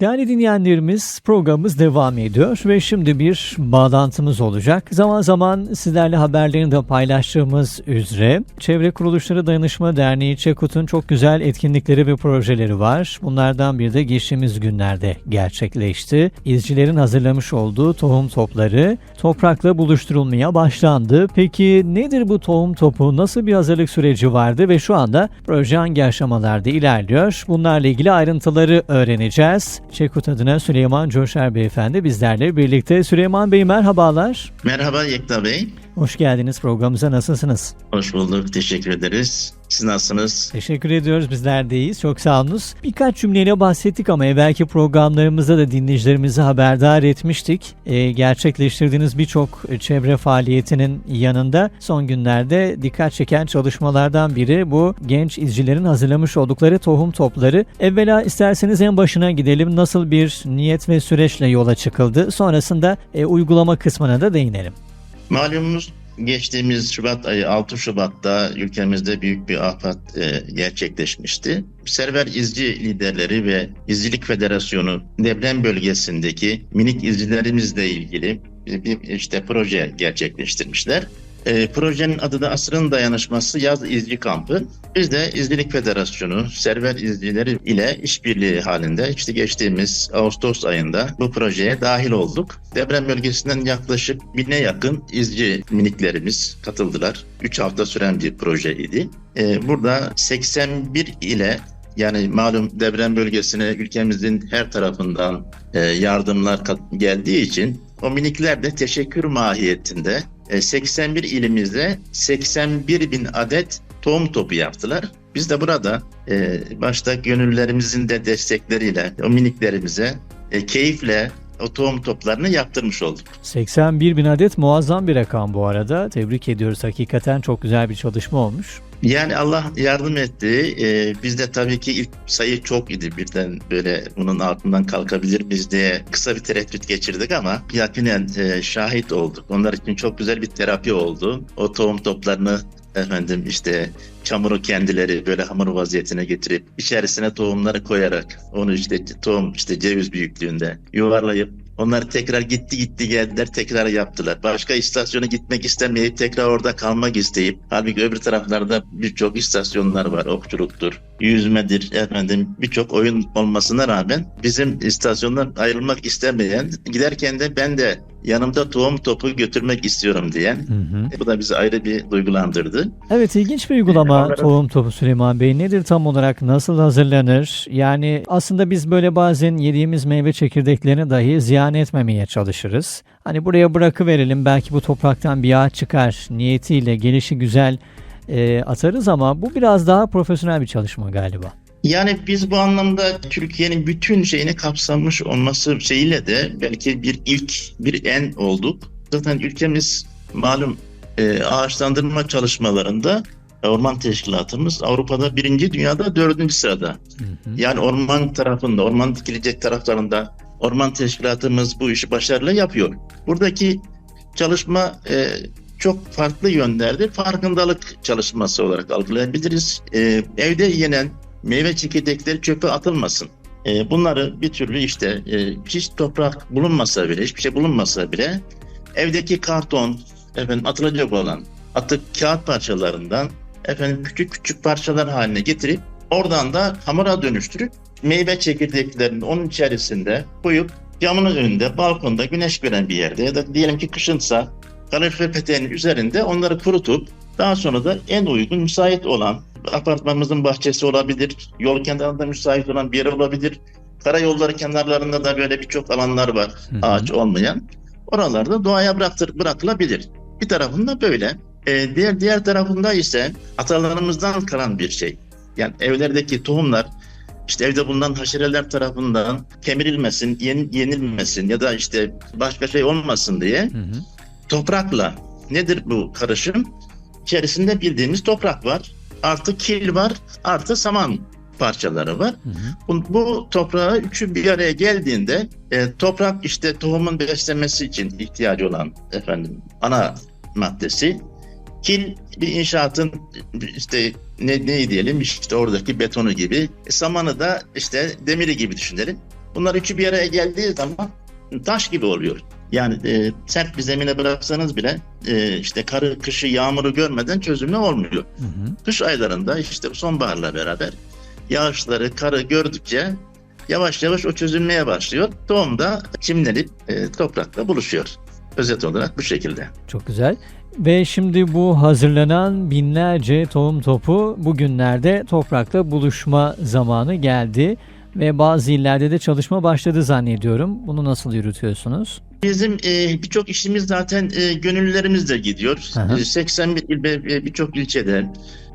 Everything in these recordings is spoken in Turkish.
Değerli dinleyenlerimiz programımız devam ediyor ve şimdi bir bağlantımız olacak. Zaman zaman sizlerle haberlerini de paylaştığımız üzere Çevre Kuruluşları Dayanışma Derneği Çekut'un çok güzel etkinlikleri ve projeleri var. Bunlardan biri de geçtiğimiz günlerde gerçekleşti. İzcilerin hazırlamış olduğu tohum topları toprakla buluşturulmaya başlandı. Peki nedir bu tohum topu? Nasıl bir hazırlık süreci vardı ve şu anda proje hangi aşamalarda ilerliyor? Bunlarla ilgili ayrıntıları öğreneceğiz. Çekut adına Süleyman Coşer Beyefendi bizlerle birlikte. Süleyman Bey merhabalar. Merhaba Yekta Bey. Hoş geldiniz programımıza. Nasılsınız? Hoş bulduk. Teşekkür ederiz. Siz nasılsınız? Teşekkür ediyoruz. Bizler de iyiyiz. Çok sağ olunuz. Birkaç cümleyle bahsettik ama evvelki programlarımızda da dinleyicilerimizi haberdar etmiştik. Ee, gerçekleştirdiğiniz birçok çevre faaliyetinin yanında son günlerde dikkat çeken çalışmalardan biri bu genç izcilerin hazırlamış oldukları tohum topları. Evvela isterseniz en başına gidelim. Nasıl bir niyet ve süreçle yola çıkıldı? Sonrasında e, uygulama kısmına da değinelim. Malumunuz geçtiğimiz Şubat ayı 6 Şubat'ta ülkemizde büyük bir afet e, gerçekleşmişti. Server izci liderleri ve İzcilik Federasyonu deprem bölgesindeki minik izcilerimizle ilgili bir, işte proje gerçekleştirmişler. E, projenin adı da Asrın Dayanışması Yaz İzci Kampı. Biz de İzcilik Federasyonu, Server İzcileri ile işbirliği halinde işte geçtiğimiz Ağustos ayında bu projeye dahil olduk. Deprem bölgesinden yaklaşık bine yakın izci miniklerimiz katıldılar. 3 hafta süren bir projeydi. E, burada 81 ile yani malum deprem bölgesine ülkemizin her tarafından e, yardımlar geldiği için o minikler de teşekkür mahiyetinde 81 e, ilimizde 81 bin adet tohum topu yaptılar. Biz de burada e, başta gönüllerimizin de destekleriyle o miniklerimize e, keyifle o tohum toplarını yaptırmış olduk. 81 bin adet muazzam bir rakam bu arada. Tebrik ediyoruz. Hakikaten çok güzel bir çalışma olmuş. Yani Allah yardım etti. Ee, biz de tabii ki ilk sayı çok idi. Birden böyle bunun altından kalkabilir miyiz diye kısa bir tereddüt geçirdik ama yakinen e, şahit olduk. Onlar için çok güzel bir terapi oldu. O tohum toplarını efendim işte çamuru kendileri böyle hamur vaziyetine getirip içerisine tohumları koyarak onu işte tohum işte ceviz büyüklüğünde yuvarlayıp onlar tekrar gitti gitti geldiler tekrar yaptılar. Başka istasyona gitmek istemeyip tekrar orada kalmak isteyip halbuki öbür taraflarda birçok istasyonlar var. Okçuluktur, yüzmedir efendim birçok oyun olmasına rağmen bizim istasyondan ayrılmak istemeyen giderken de ben de yanımda tohum topu götürmek istiyorum diyen. Hı hı. E, bu da bizi ayrı bir duygulandırdı. Evet ilginç bir uygulama tohum topu Süleyman Bey. Nedir tam olarak nasıl hazırlanır? Yani aslında biz böyle bazen yediğimiz meyve çekirdeklerini dahi ziyan etmemeye çalışırız. Hani buraya bırakıverelim belki bu topraktan bir ağaç çıkar niyetiyle gelişi güzel e, atarız ama bu biraz daha profesyonel bir çalışma galiba. Yani biz bu anlamda Türkiye'nin bütün şeyini kapsamış olması şeyiyle de belki bir ilk, bir en olduk. Zaten ülkemiz malum e, ağaçlandırma çalışmalarında Orman Teşkilatımız Avrupa'da birinci, dünyada dördüncü sırada. Hı hı. Yani orman tarafında, orman dikilecek taraflarında Orman Teşkilatımız bu işi başarılı yapıyor. Buradaki çalışma e, çok farklı yönlerde farkındalık çalışması olarak algılayabiliriz. E, evde yenen meyve çekirdekleri çöpe atılmasın. E, bunları bir türlü işte e, hiç toprak bulunmasa bile, hiçbir şey bulunmasa bile evdeki karton, efendim atılacak olan atık kağıt parçalarından efendim küçük küçük parçalar haline getirip oradan da hamura dönüştürüp meyve çekirdeklerini onun içerisinde koyup camının önünde, balkonda, güneş gören bir yerde ya da diyelim ki kışınsa kalorifer peteğinin üzerinde onları kurutup daha sonra da en uygun, müsait olan apartmanımızın bahçesi olabilir, yol kenarında müsait olan bir yer olabilir. Karayolları kenarlarında da böyle birçok alanlar var Hı-hı. ağaç olmayan. Oralarda doğaya bıraktır, bırakılabilir. Bir tarafında böyle. Ee, diğer diğer tarafında ise atalarımızdan kalan bir şey. Yani evlerdeki tohumlar işte evde bulunan haşereler tarafından kemirilmesin, yen, yenilmesin ya da işte başka şey olmasın diye hı hı. toprakla nedir bu karışım? İçerisinde bildiğimiz toprak var artı kil var, artı saman parçaları var. Hı hı. Bu, bu toprağa üçü bir araya geldiğinde e, toprak işte tohumun beslenmesi için ihtiyacı olan efendim ana maddesi. Kil bir inşaatın işte ne, ne diyelim işte oradaki betonu gibi. E, samanı da işte demiri gibi düşünelim. Bunlar üçü bir araya geldiği zaman taş gibi oluyor. Yani e, sert bir zemine bıraksanız bile e, işte karı, kışı, yağmuru görmeden çözümlü olmuyor. Hı hı. Kış aylarında işte sonbaharla beraber yağışları, karı gördükçe yavaş yavaş o çözülmeye başlıyor. Tohum da çimlenip e, toprakla buluşuyor. Özet olarak bu şekilde. Çok güzel. Ve şimdi bu hazırlanan binlerce tohum topu bugünlerde toprakla buluşma zamanı geldi. Ve bazı illerde de çalışma başladı zannediyorum. Bunu nasıl yürütüyorsunuz? Bizim e, birçok işimiz zaten e, gönüllülerimizle gidiyor. E, 81 il ve birçok ilçede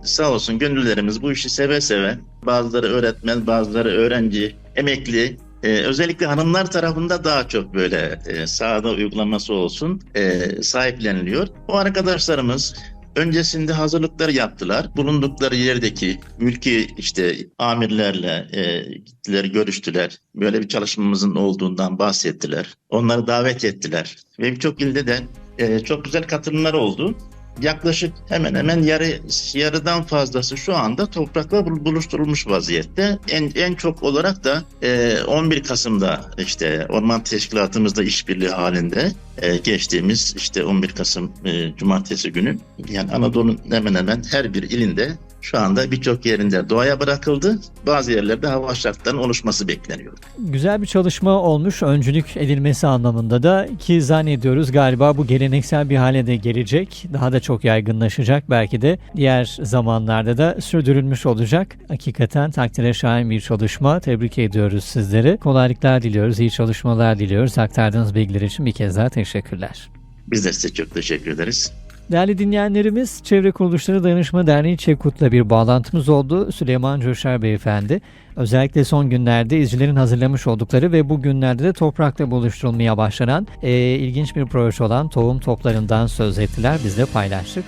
sağ olsun gönüllülerimiz bu işi seve seve bazıları öğretmen, bazıları öğrenci, emekli e, özellikle hanımlar tarafında daha çok böyle e, sahada uygulaması olsun e, sahipleniliyor. O arkadaşlarımız öncesinde hazırlıkları yaptılar. Bulundukları yerdeki mülki işte amirlerle e, gittiler, görüştüler. Böyle bir çalışmamızın olduğundan bahsettiler. Onları davet ettiler. Ve birçok ilde de e, çok güzel katılımlar oldu. Yaklaşık hemen hemen yarı yarıdan fazlası şu anda toprakla bul- buluşturulmuş vaziyette. En en çok olarak da e, 11 Kasım'da işte Orman Teşkilatımızda işbirliği halinde e, geçtiğimiz işte 11 Kasım e, Cumartesi günü yani Anadolu'nun hemen hemen her bir ilinde şu anda birçok yerinde doğaya bırakıldı. Bazı yerlerde hava şartlarının oluşması bekleniyor. Güzel bir çalışma olmuş öncülük edilmesi anlamında da ki zannediyoruz galiba bu geleneksel bir hale de gelecek. Daha da çok yaygınlaşacak belki de diğer zamanlarda da sürdürülmüş olacak. Hakikaten takdire şayan bir çalışma. Tebrik ediyoruz sizleri. Kolaylıklar diliyoruz, iyi çalışmalar diliyoruz. Aktardığınız bilgiler için bir kez daha teşekkürler. Biz de size çok teşekkür ederiz. Değerli dinleyenlerimiz, Çevre Kuruluşları Dayanışma Derneği Çekut'la bir bağlantımız oldu. Süleyman Coşar Beyefendi, özellikle son günlerde izcilerin hazırlamış oldukları ve bu günlerde de toprakla buluşturulmaya başlanan e, ilginç bir proje olan tohum toplarından söz ettiler. Biz de paylaştık.